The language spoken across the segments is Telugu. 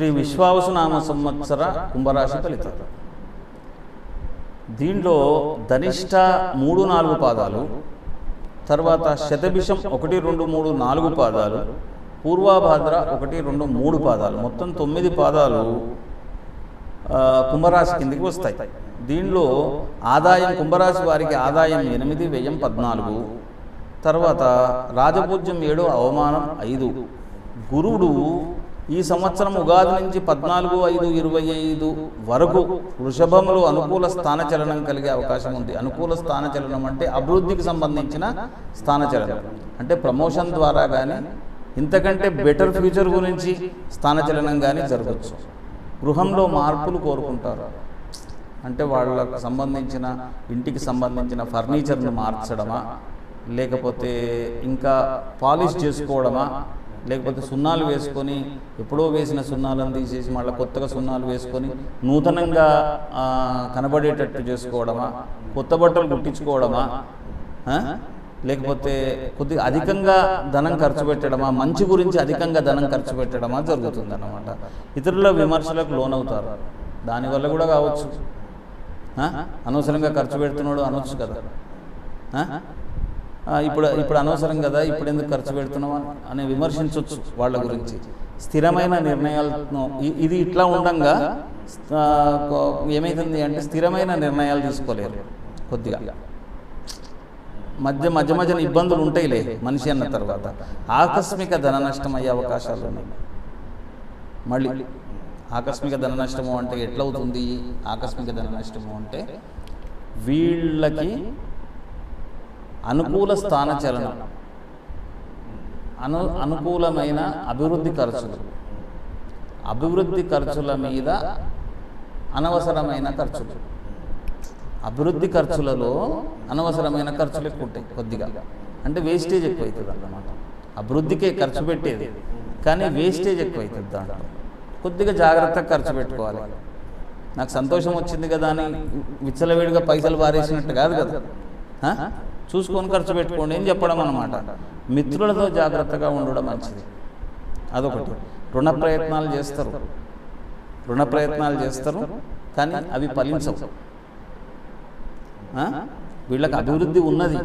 శ్రీ విశ్వావసునామ సంవత్సర కుంభరాశి ఫలితం. దీంట్లో ధనిష్ట మూడు నాలుగు పాదాలు తర్వాత శతభిషం ఒకటి రెండు మూడు నాలుగు పాదాలు పూర్వాభాద్ర ఒకటి రెండు మూడు పాదాలు. మొత్తం తొమ్మిది పాదాలు కుంభరాశి కిందికి వస్తాయి. దీనిలో ఆదాయం కుంభరాశి వారికి ఆదాయం ఎనిమిది వ్యయం పద్నాలుగు తర్వాత రాజపూజ్యం ఏడు అవమానం ఐదు. గురుడు ఈ సంవత్సరం ఉగాది నుంచి పద్నాలుగు ఐదు ఇరవై ఐదు వరకు వృషభంలో అనుకూల స్థానచలనం కలిగే అవకాశం ఉంది. అనుకూల స్థానచలనం అంటే అభివృద్ధికి సంబంధించిన స్థానచలనం. అంటే ప్రమోషన్ ద్వారా కానీ ఇంతకంటే బెటర్ ఫ్యూచర్ గురించి స్థానచలనం కానీ జరగచ్చు. గృహంలో మార్పులు కోరుకుంటారు. అంటే వాళ్ళకు సంబంధించిన ఇంటికి సంబంధించిన ఫర్నిచర్ను మార్చడమా లేకపోతే ఇంకా పాలిష్ చేసుకోవడమా లేకపోతే సున్నాలు వేసుకొని ఎప్పుడో వేసిన సున్నాలను తీసేసి మళ్ళీ కొత్తగా సున్నాలు వేసుకొని నూతనంగా కనబడేటట్టు చేసుకోవడమా? కొత్త బట్టలు కుట్టించుకోవడమా? లేకపోతే కొద్దిగా అధికంగా ధనం ఖర్చు పెట్టడమా? మంచి గురించి అధికంగా ధనం ఖర్చు పెట్టడమా జరుగుతుంది అన్నమాట ఇతరుల విమర్శలకు లోనవుతారు. దానివల్ల కూడా కావచ్చు. అనవసరంగా ఖర్చు పెడుతున్నాడు అనొచ్చు కదా. ఇప్పుడు ఇప్పుడు అనవసరం కదా ఇప్పుడు ఎందుకు ఖర్చు పెడుతున్నాం అని- విమర్శించవచ్చు వాళ్ళ గురించి. స్థిరమైన నిర్ణయాలను ఇది ఇట్లా ఉండంగా ఏమైతుంది అంటే స్థిరమైన నిర్ణయాలు తీసుకోలేరు కొద్దిగా. మధ్య మధ్య మధ్యన ఇబ్బందులు ఉంటాయిలే మనిషి అన్న తర్వాత. ఆకస్మిక ధన నష్టం అయ్యే అవకాశాలు ఉన్నాయి. మళ్ళీ ఆకస్మిక ధన నష్టము అంటే ఎట్లవుతుంది? ఆకస్మిక ధన నష్టము అంటే వీళ్ళకి అనుకూల స్థానచలనం. అను అనుకూలమైన అభివృద్ధి ఖర్చులు. అభివృద్ధి ఖర్చుల మీద అనవసరమైన ఖర్చులు. అభివృద్ధి ఖర్చులలో అనవసరమైన ఖర్చులు ఎక్కువ ఉంటాయి కొద్దిగా. అంటే వేస్టేజ్ ఎక్కువ అవుతుంది అన్నమాట. అభివృద్ధికే ఖర్చు పెట్టేది. కానీ వేస్టేజ్ ఎక్కువ అవుతుంది దాంట్లో. కొద్దిగా జాగ్రత్తగా ఖర్చు పెట్టుకోవాలి. నాకు సంతోషం వచ్చింది కదా అని విచ్చలవిడిగా పైసలు పారేసినట్టు కాదు కదా. చూసుకొని ఖర్చు పెట్టుకోండి అని చెప్పడం అన్నమాట. మిత్రులతో జాగ్రత్తగా ఉండడం మంచిది. అదొకటి. రుణ ప్రయత్నాలు చేస్తారు. రుణ ప్రయత్నాలు చేస్తారు కానీ అవి ఫలించవు? వీళ్ళకి అభివృద్ధి ఉన్నది.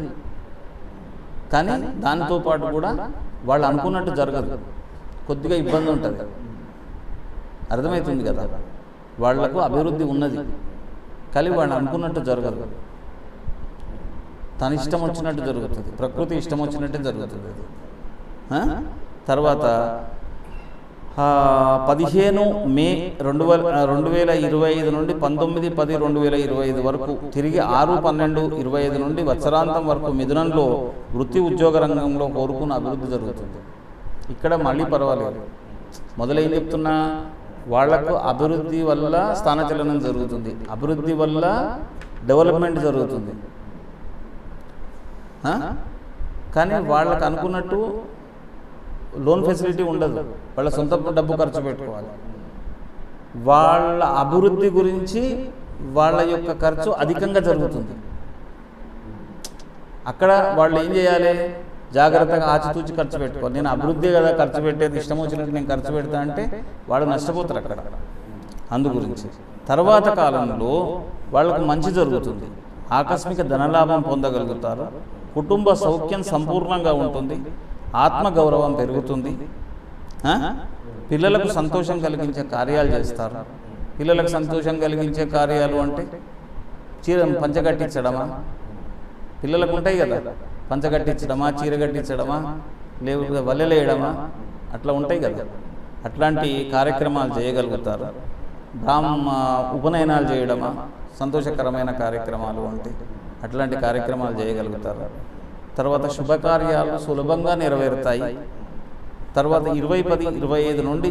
కానీ దానితో పాటు కూడా వాళ్ళు అనుకున్నట్టు జరగదు. కొద్దిగా ఇబ్బంది ఉంటుంది. అర్థమవుతుంది కదా? వాళ్ళకు అభివృద్ధి ఉన్నది. కానీ వాళ్ళు అనుకున్నట్టు జరగదు. తన ఇష్టం వచ్చినట్టు జరుగుతుంది. ప్రకృతి ఇష్టం వచ్చినట్టు జరుగుతుంది అది. తర్వాత పదిహేను మే రెండు వేల రెండు వేల ఇరవై ఐదు నుండి పంతొమ్మిది పది రెండు వేల ఇరవై ఐదు వరకు తిరిగి ఆరు పన్నెండు ఇరవై ఐదు నుండి వత్సరాంతం వరకు మిథునంలో వృత్తి ఉద్యోగ రంగంలో కోరుకున్న అభివృద్ధి జరుగుతుంది. ఇక్కడ మళ్ళీ పర్వాలేదు. మొదలైన చెప్తున్నా? వాళ్ళకు అభివృద్ధి వల్ల స్థానచలనం జరుగుతుంది. అభివృద్ధి వల్ల డెవలప్మెంట్ జరుగుతుంది. కానీ వాళ్ళకు అనుకున్నట్టు లోన్ ఫెసిలిటీ ఉండదు. వాళ్ళ సొంత డబ్బు ఖర్చు పెట్టుకోవాలి. వాళ్ళ అభివృద్ధి గురించి వాళ్ళ యొక్క ఖర్చు అధికంగా జరుగుతుంది. అక్కడ వాళ్ళు ఏం చేయాలి? జాగ్రత్తగా ఆచితూచి ఖర్చు పెట్టుకోవాలి. నేను అభివృద్ధి కదా ఖర్చు పెట్టేది ఇష్టం వచ్చినట్టు నేను ఖర్చు పెడతా అంటే వాళ్ళు నష్టపోతారు అక్కడ. అందు గురించి. తర్వాత కాలంలో వాళ్ళకు మంచి జరుగుతుంది. ఆకస్మిక ధనలాభం పొందగలుగుతారు. కుటుంబ సౌఖ్యం సంపూర్ణంగా ఉంటుంది ఆత్మగౌరవం పెరుగుతుంది. పిల్లలకు సంతోషం కలిగించే కార్యాలు చేస్తారు. పిల్లలకు సంతోషం కలిగించే కార్యాలు అంటే చీర పంచగట్టించడమా పిల్లలకు ఉంటాయి కదా పంచగట్టించడమా చీర కట్టించడమా లేకపోతే వల్లెలేయడమా అట్లా ఉంటాయి కదా. అట్లాంటి కార్యక్రమాలు చేయగలుగుతారు. బ్రాహ్మ ఉపనయనాలు చేయడమా? సంతోషకరమైన కార్యక్రమాలు అంటే అట్లాంటి కార్యక్రమాలు చేయగలుగుతారు. తర్వాత శుభకార్యాలు సులభంగా నెరవేరుతాయి. తర్వాత ఇరవై పది ఇరవై ఐదు నుండి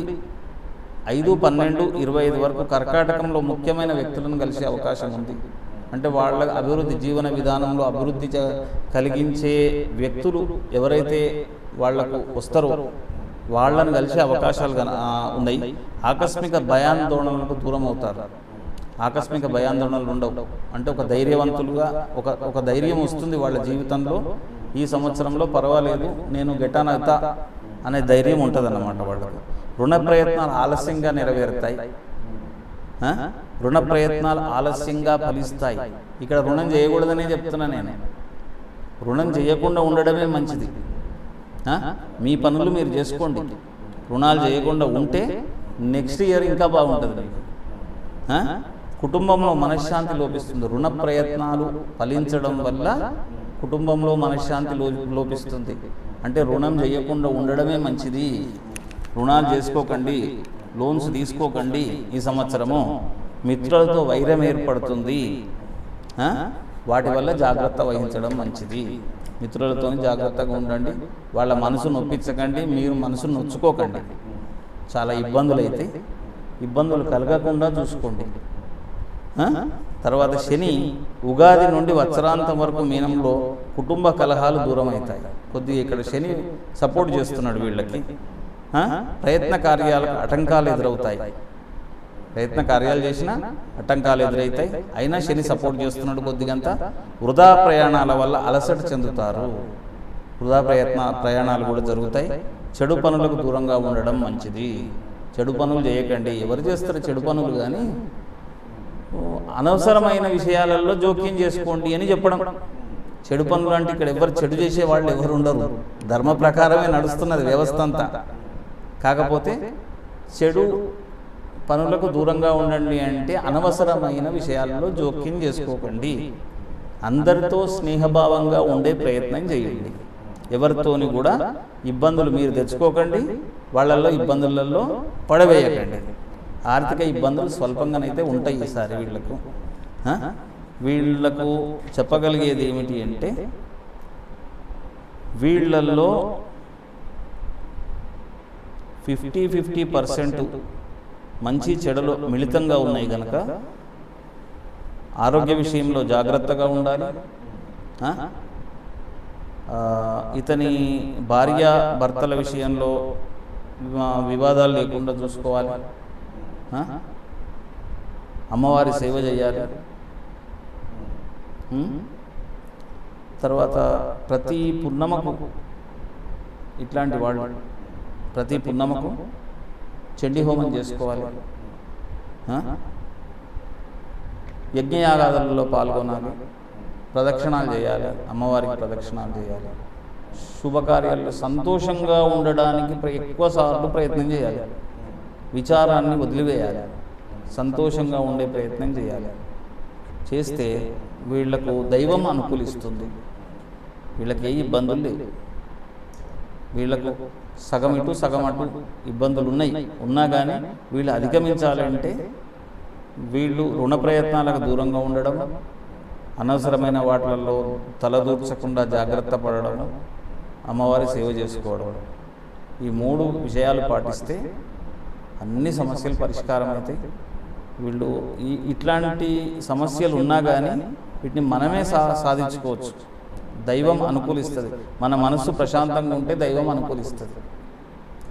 ఐదు పన్నెండు ఇరవై ఐదు వరకు కర్కాటకంలో ముఖ్యమైన వ్యక్తులను కలిసే అవకాశం ఉంది. అంటే వాళ్ళ అభివృద్ధి జీవన విధానంలో అభివృద్ధి కలిగించే వ్యక్తులు ఎవరైతే వాళ్ళకు వస్తారో వాళ్ళని కలిసే అవకాశాలు ఉన్నాయి. ఆకస్మిక భయాందోళనలకు దూరం అవుతారు. ఆకస్మిక భయాందోళనలు ఉండవు. అంటే ఒక ధైర్యవంతులుగా ఒక ఒక ధైర్యం వస్తుంది వాళ్ళ జీవితంలో. ఈ సంవత్సరంలో పర్వాలేదు నేను గెటానవుతా అనే ధైర్యం ఉంటుంది అన్నమాట వాళ్ళకు. రుణ ప్రయత్నాలు ఆలస్యంగా నెరవేరుతాయి. రుణ ప్రయత్నాలు ఆలస్యంగా ఫలిస్తాయి. ఇక్కడ రుణం చేయకూడదనే చెప్తున్నా నేను. రుణం చేయకుండా ఉండడమే మంచిది. మీ పనులు మీరు చేసుకోండి. రుణాలు చేయకుండా ఉంటే నెక్స్ట్ ఇయర్ ఇంకా బాగుంటుంది మీకు కుటుంబంలో మనశ్శాంతి లోపిస్తుంది. రుణ ప్రయత్నాలు ఫలించడం వల్ల కుటుంబంలో మనశ్శాంతి లో లోపిస్తుంది. అంటే రుణం చేయకుండా ఉండడమే మంచిది. రుణాలు చేసుకోకండి. లోన్స్ తీసుకోకండి ఈ సంవత్సరము. మిత్రులతో వైరం ఏర్పడుతుంది. వాటి వల్ల జాగ్రత్త వహించడం మంచిది. మిత్రులతో జాగ్రత్తగా ఉండండి. వాళ్ళ మనసు నొప్పించకండి. మీరు మనసు నొచ్చుకోకండి. చాలా ఇబ్బందులు అయితే ఇబ్బందులు కలగకుండా చూసుకోండి. తర్వాత శని ఉగాది నుండి వత్సరాంతం వరకు మీనంలో కుటుంబ కలహాలు దూరం అవుతాయి కొద్దిగా ఇక్కడ శని సపోర్ట్ చేస్తున్నాడు వీళ్ళకి? ప్రయత్న కార్యాలకు ఆటంకాలు ఎదురవుతాయి. ప్రయత్న కార్యాలు చేసినా ఆటంకాలు ఎదురవుతాయి. అయినా శని సపోర్ట్ చేస్తున్నాడు కొద్దిగంత వృధా ప్రయాణాల వల్ల అలసట చెందుతారు. వృధా ప్రయత్న ప్రయాణాలు కూడా జరుగుతాయి. చెడు పనులకు దూరంగా ఉండడం మంచిది. చెడు పనులు చేయకండి. ఎవరు చేస్తారు చెడు పనులు కానీ అనవసరమైన విషయాలలో జోక్యం చేసుకోండి అని చెప్పడం. చెడు పనులు అంటే ఇక్కడ ఎవరు చెడు చేసే వాళ్ళు ఎవరు ఉండరు. ధర్మ ప్రకారమే నడుస్తున్నది వ్యవస్థ అంతా. కాకపోతే చెడు పనులకు దూరంగా ఉండండి అంటే అనవసరమైన విషయాల్లో జోక్యం చేసుకోకండి. అందరితో స్నేహభావంగా ఉండే ప్రయత్నం చేయండి. ఎవరితోని కూడా ఇబ్బందులు మీరు తెచ్చుకోకండి. వాళ్ళల్లో ఇబ్బందులలో పడవేయకండి. ఆర్థిక ఇబ్బందులు స్వల్పంగానైతే ఉంటాయి ఈసారి వీళ్ళకు. వీళ్ళకు వీళ్ళకు చెప్పగలిగేది ఏమిటి అంటే వీళ్ళల్లో ఫిఫ్టీ ఫిఫ్టీ పర్సెంట్ మంచి చెడులు మిళితంగా ఉన్నాయి కనుక ఆరోగ్య విషయంలో జాగ్రత్తగా ఉండాలి. ఇతని భార్య భర్తల విషయంలో వివాదాలు లేకుండా చూసుకోవాలి. అమ్మవారి సేవ చేయాలి? తర్వాత ప్రతి పున్నమకు ఇట్లాంటి వాళ్ళు. ప్రతి పున్నమకు చండీ హోమం చేసుకోవాలి? యజ్ఞయాగాదులలో పాల్గొనాలి. ప్రదక్షిణాలు చేయాలి. అమ్మవారికి ప్రదక్షిణాలు చేయాలి. శుభకార్యాల్లో సంతోషంగా ఉండడానికి ఎక్కువ సార్లు ప్రయత్నం చేయాలి. విచారాన్ని వదిలివేయాలి. సంతోషంగా ఉండే ప్రయత్నం చేయాలి. చేస్తే వీళ్ళకు దైవం అనుకూలిస్తుంది. వీళ్ళకి ఏ ఇబ్బందులు లేవు. వీళ్ళకు సగం ఇటు సగం అటు ఇబ్బందులు ఉన్నాయి. ఉన్నా కానీ వీళ్ళు అధిగమించాలంటే వీళ్ళు రుణ ప్రయత్నాలకు దూరంగా ఉండడం అనవసరమైన వాటిలలో తలదూర్చకుండా జాగ్రత్త పడడం అమ్మవారి సేవ చేసుకోవడం. ఈ మూడు విషయాలు పాటిస్తే అన్ని సమస్యలు పరిష్కారం అవుతాయి. వీళ్ళు ఈ ఇట్లాంటి సమస్యలు ఉన్నా కానీ వీటిని మనమే సా సాధించుకోవచ్చు. దైవం అనుకూలిస్తుంది. మన మనసు ప్రశాంతంగా ఉంటే దైవం అనుకూలిస్తుంది.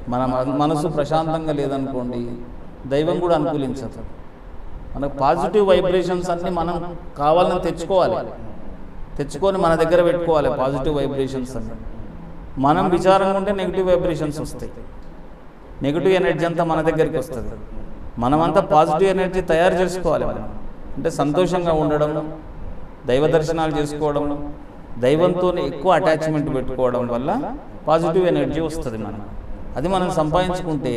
మన మన- మనసు ప్రశాంతంగా లేదనుకోండి దైవం కూడా అనుకూలించదు. మనకు పాజిటివ్ వైబ్రేషన్స్ అన్ని మనం కావాలని తెచ్చుకోవాలి. తెచ్చుకొని మన దగ్గర పెట్టుకోవాలి పాజిటివ్ వైబ్రేషన్స్ అన్ని. మనం విచారంగా ఉంటే నెగిటివ్ వైబ్రేషన్స్ వస్తాయి. నెగిటివ్ ఎనర్జీ అంతా మన దగ్గరికి వస్తుంది. మనమంతా పాజిటివ్ ఎనర్జీ తయారు చేసుకోవాలి మనం. అంటే సంతోషంగా ఉండడం దైవ దర్శనాలు చేసుకోవడం దైవంతో ఎక్కువ అటాచ్మెంట్ పెట్టుకోవడం వల్ల పాజిటివ్ ఎనర్జీ వస్తుంది మనం అది మనం సంపాదించుకుంటే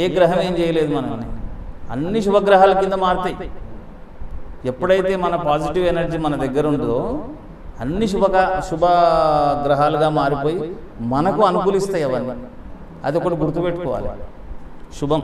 ఏ గ్రహం ఏం చేయలేదు మనల్ని. అన్ని శుభగ్రహాల కింద మారుతాయి. ఎప్పుడైతే మన పాజిటివ్ ఎనర్జీ మన దగ్గర ఉందో అన్ని శుభగా శుభ గ్రహాలుగా మారిపోయి మనకు అనుకూలిస్తాయి అవన్నీ. అది ఒకటి గుర్తుపెట్టుకోవాలి. శుభం.